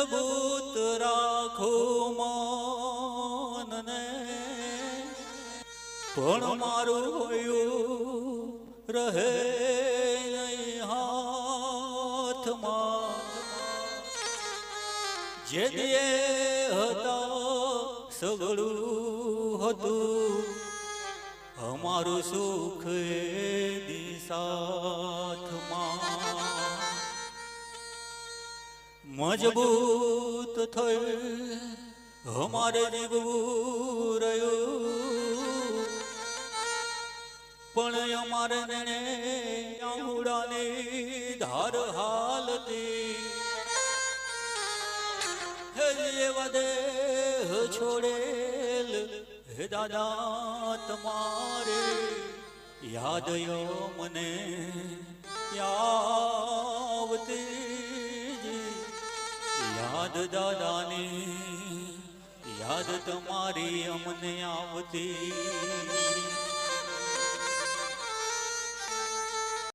મજબૂત રાખો મનને. પણ મારું હોયું રહે નહીં હાથમાં. જે દે હતા સગળું હતું, અમારું સુખ એ મજબૂત થઈ અમારે જીવવું રહ્યું. પણ અમારે ને આંગુડાની ધાર હાલતી. હે જેવા છોડેલ, હે દાદા તમારે યાદ મને યાવતી યાદ દાદાની યાદ તમારી અમને આવતી.